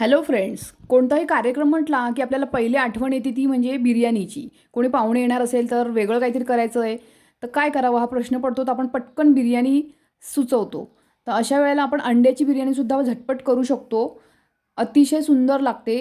Hello friends कोणताही कार्यक्रम म्हटला की आपल्याला पहिली आठवण येते ती म्हणजे बिर्याणीची. कोणी पाहुणे येणार असेल तर वेगळं काहीतरी करायचं आहे तर काय करावं? हा प्रश्न पडतो. तर आपण पटकन बिर्याणी सुचवतो. तर अशा वेळेला आपण अंड्याची बिर्याणीसुद्धा झटपट करू शकतो. अतिशय सुंदर लागते.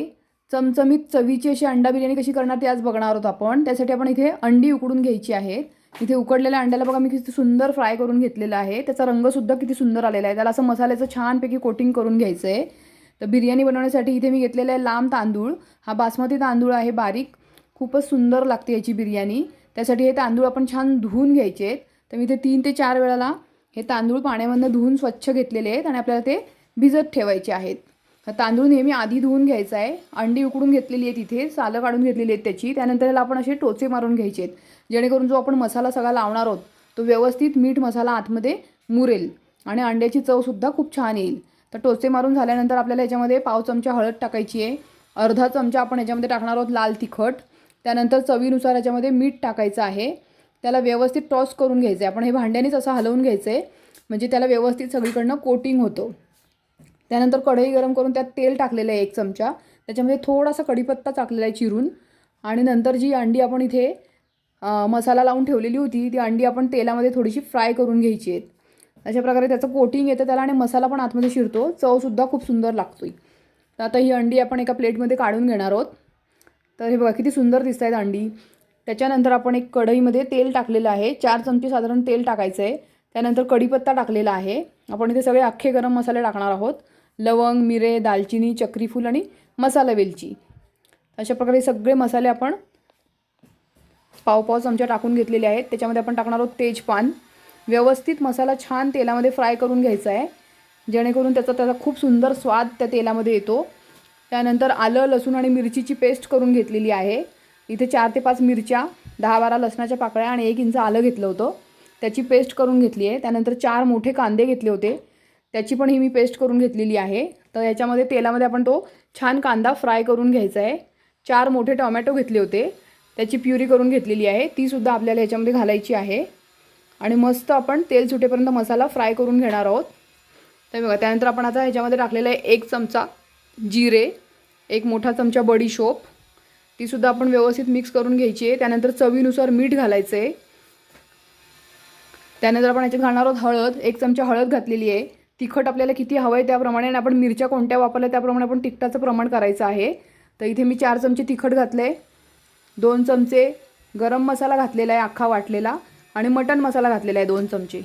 चमचमीत चवीची अशी अंडा बिर्याणी कशी करणार ते आज बघणार आहोत आपण. त्यासाठी आपण इथे अंडी उकडून घ्यायची आहेत. इथे उकडलेल्या अंड्याला बघा मी किती सुंदर फ्राय करून घेतलेला आहे. त्याचा रंगसुद्धा किती सुंदर आलेला आहे. त्याला असं मसाल्याचं छानपैकी कोटिंग करून घ्यायचं आहे तर बिर्याणी बनवण्यासाठी इथे मी घेतलेला आहे लांब तांदूळ. हा बासमती तांदूळ आहे बारीक. खूपच सुंदर लागते याची बिर्याणी. त्यासाठी हे तांदूळ आपण छान धुवून घ्यायचे आहेत. तर मी इथे तीन ते चार वेळाला हे तांदूळ पाण्यामधनं धुवून स्वच्छ घेतलेले आहेत आणि आपल्याला ते भिजत ठेवायचे आहेत. तांदूळ नेहमी आधी धुवून घ्यायचा आहे. अंडी उकडून घेतलेली आहे तिथे सालं काढून घेतलेली आहेत त्याची. त्यानंतर याला आपण असे टोचे मारून घ्यायचे आहेत. जेणेकरून जो आपण मसाला सगळा लावणार आहोत तो व्यवस्थित मीठ मसाला आतमध्ये मुरेल आणि अंड्याची चवसुद्धा खूप छान येईल. तर टोचे मारून झाल्यानंतर आपल्याला याच्यामध्ये पाव चमचा हळद टाकायची आहे. अर्धा चमचा आपण याच्यामध्ये टाकणार आहोत लाल तिखट. त्यानंतर चवीनुसार याच्यामध्ये मीठ टाकायचं आहे. त्याला व्यवस्थित टॉस करून घ्यायचं आहे आपण हे भांड्यानेच असं हलवून घ्यायचं आहे म्हणजे त्याला व्यवस्थित सगळीकडनं कोटिंग होतं. त्यानंतर कढई गरम करून त्यात तेल टाकलेलं आहे एक चमचा. त्याच्यामध्ये थोडासा कढीपत्ता टाकलेला आहे चिरून. आणि नंतर जी अंडी आपण इथे मसाला लावून ठेवलेली होती ती अंडी आपण तेलामध्ये थोडीशी फ्राय करून घ्यायची आहेत. अशा प्रकारे त्याचं कोटिंग येतं त्याला आणि मसाला पण आतमध्ये शिरतो. चवसुद्धा खूप सुंदर लागतोय. तर आता ही अंडी आपण एका प्लेटमध्ये काढून घेणार आहोत. तर हे बघा किती सुंदर दिसत आहेत अंडी. त्याच्यानंतर आपण एक कढईमध्ये तेल टाकलेलं आहे. चार चमचे साधारण तेल टाकायचं आहे त्यानंतर कढीपत्ता टाकलेला आहे. आपण इथे सगळे अख्खे गरम मसाले टाकणार आहोत. लवंग मिरे दालचिनी चक्रीफूल आणि मसाला वेलची. अशा प्रकारे सगळे मसाले आपण पाव पाव चमचा टाकून घेतलेले आहेत. त्याच्यामध्ये आपण टाकणार आहोत तेजपान. व्यवस्थित मसाला छान तेलामध्ये फ्राय करून घ्यायचा आहे. जेणेकरून त्याचा त्याचा खूप सुंदर स्वाद त्या तेलामध्ये येतो. त्यानंतर आलं लसूण आणि मिरचीची पेस्ट करून घेतलेली आहे. इथे चार ते पाच मिरच्या दहा बारा लसणाच्या पाकळ्या आणि एक इंच आलं घेतलं होतं. त्याची पेस्ट करून घेतली आहे. त्यानंतर चार मोठे कांदे घेतले होते. त्याची पण ही मी पेस्ट करून घेतलेली आहे. तर याच्यामध्ये तेलामध्ये आपण तो छान कांदा फ्राय करून घ्यायचा आहे. चार मोठे टोमॅटो घेतले होते. त्याची प्युरी करून घेतलेली आहे. तीसुद्धा आपल्याला याच्यामध्ये घालायची आहे. आणि मस्त आपण तेल सुटेपर्यंत मसाला फ्राय करून घेणार आहोत. तर बघा त्यानंतर आपण आता ह्याच्यामध्ये टाकलेला आहे एक चमचा जिरे एक मोठा चमचा बडीशोप तीसुद्धा आपण व्यवस्थित मिक्स करून घ्यायची आहे. त्यानंतर चवीनुसार मीठ घालायचं आहे त्यानंतर आपण याच्यात घालणार आहोत हळद. एक चमचा हळद घातलेली आहे. तिखट आपल्याला किती हवं आहे त्याप्रमाणे आणि आपण मिरच्या कोणत्या वापरल्या त्याप्रमाणे आपण तिखटाचं प्रमाण करायचं आहे. तर इथे मी चार चमचे तिखट घातले दोन चमचे गरम मसाला घातलेला आहे अख्खा वाटलेला. आणि मटण मसाला घातलेला आहे दोन चमचे.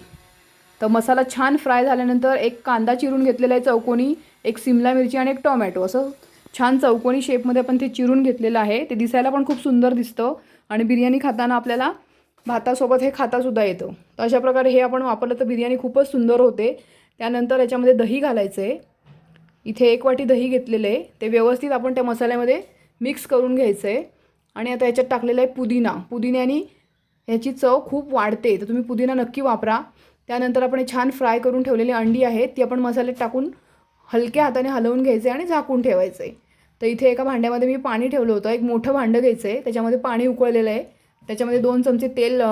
तर मसाला छान फ्राय झाल्यानंतर एक कांदा चिरून घेतलेला आहे चौकोनी एक सिमला मिरची आणि एक टोमॅटो. असं छान चौकोनी शेपमध्ये आपण ते चिरून घेतलेलं आहे. ते दिसायला पण खूप सुंदर दिसतं आणि बिर्याणी खाताना आपल्याला भातासोबत हे खातासुद्धा येतं. तर अशा प्रकारे हे आपण वापरलं तर बिर्याणी खूपच सुंदर होते. त्यानंतर याच्यामध्ये दही घालायचं आहे इथे एक वाटी दही घेतलेलं आहे. ते व्यवस्थित आपण त्या मसाल्यामध्ये मिक्स करून घ्यायचं आहे आणि आता याच्यात टाकलेलं आहे पुदिना. पुदिन्यानी ह्याची चव खूप वाढते. तर तुम्ही पुदिना नक्की वापरा. त्यानंतर आपण हे छान फ्राय करून ठेवलेली अंडी आहेत ती आपण मसाल्यात टाकून हलक्या हाताने हलवून घ्यायचं आणि झाकून ठेवायचं. आहे तर इथे एका भांड्यामध्ये मी पाणी ठेवलं होतं. एक मोठं भांडं घ्यायचं. आहे त्याच्यामध्ये पाणी उकळलेलं आहे. त्याच्यामध्ये दोन चमचे तेल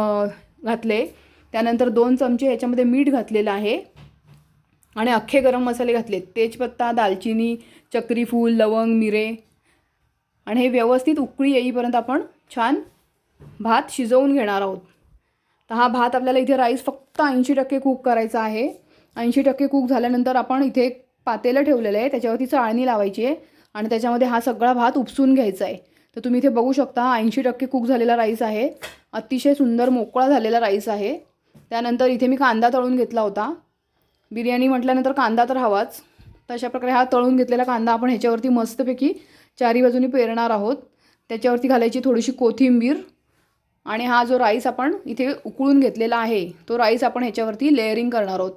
घातले. त्यानंतर दोन चमचे ह्याच्यामध्ये मीठ घातलेलं आहे. आणि अख्खे गरम मसाले घातले तेजपत्ता दालचिनी चक्रीफूल लवंग मिरे. आणि हे व्यवस्थित उकळी येईपर्यंत आपण छान भात शिजवून घेणार आहोत. तर हा भात आपल्याला इथे राईस फक्त ऐंशी टक्के कुक करायचा आहे. ऐंशी टक्के कुक झाल्यानंतर आपण इथे एक पातेलं ठेवलेलं आहे. त्याच्यावरती चाळणी लावायची आहे. आणि त्याच्यामध्ये हा सगळा भात उपसून घ्यायचा आहे. तर तुम्ही इथे बघू शकता ऐंशी टक्के कुक झालेला राईस आहे. अतिशय सुंदर मोकळा झालेला राईस आहे. त्यानंतर इथे मी कांदा तळून घेतला होता. बिर्याणी म्हटल्यानंतर कांदा तर हवाच. तर अशा प्रकारे हा तळून घेतलेला कांदा आपण ह्याच्यावरती मस्तपैकी चारी बाजूनी पेरणार आहोत. त्याच्यावरती घालायची थोडीशी कोथिंबीर. आणि हा जो राईस आपण इथे उकळून घेतलेला आहे तो राईस आपण ह्याच्यावरती लेअरिंग करणार आहोत.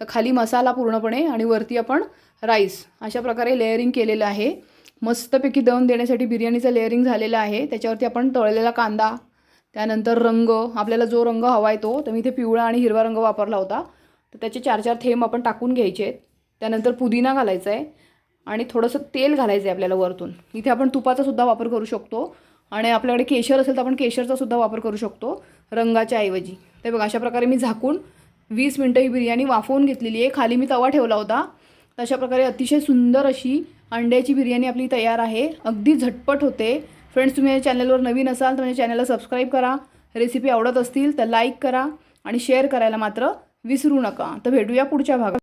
तर खाली मसाला पूर्णपणे आणि वरती आपण राईस अशा प्रकारे लेअरिंग केलेलं आहे. मस्तपैकी दम देण्यासाठी बिर्याणीचं लेअरिंग झालेलं आहे. त्याच्यावरती आपण तळलेला कांदा त्यानंतर रंग आपल्याला जो रंग हवा आहे तो तर मी इथे पिवळा आणि हिरवा रंग वापरला होता. तर त्याचे चार चार थेंब आपण टाकून घ्यायचे आहेत. त्यानंतर पुदिना घालायचा आहे आणि थोडंसं तेल घालायचं आहे आपल्याला वरतून. इथे आपण तुपाचासुद्धा वापर करू शकतो. आणि आपल्याकडे केशर असेल तर आपण केशरचा सुद्धा वापर करू शकतो रंगाच्या ऐवजी. ते बघा अशा प्रकारे मी झाकून वीस मिनटं ही बिर्याणी वाफवून घेतलेली आहे. खाली मी तवा ठेवला होता. तर अशा प्रकारे अतिशय सुंदर अशी अंड्याची बिर्याणी आपली तयार आहे. अगदी झटपट होते. फ्रेंड्स तुम्ही या चॅनलवर नवीन असाल तर माझ्या चॅनलला सबस्क्राईब करा. रेसिपी आवडत असतील तर लाईक करा आणि शेअर करायला मात्र विसरू नका. तर भेटूया पुढच्या भागात.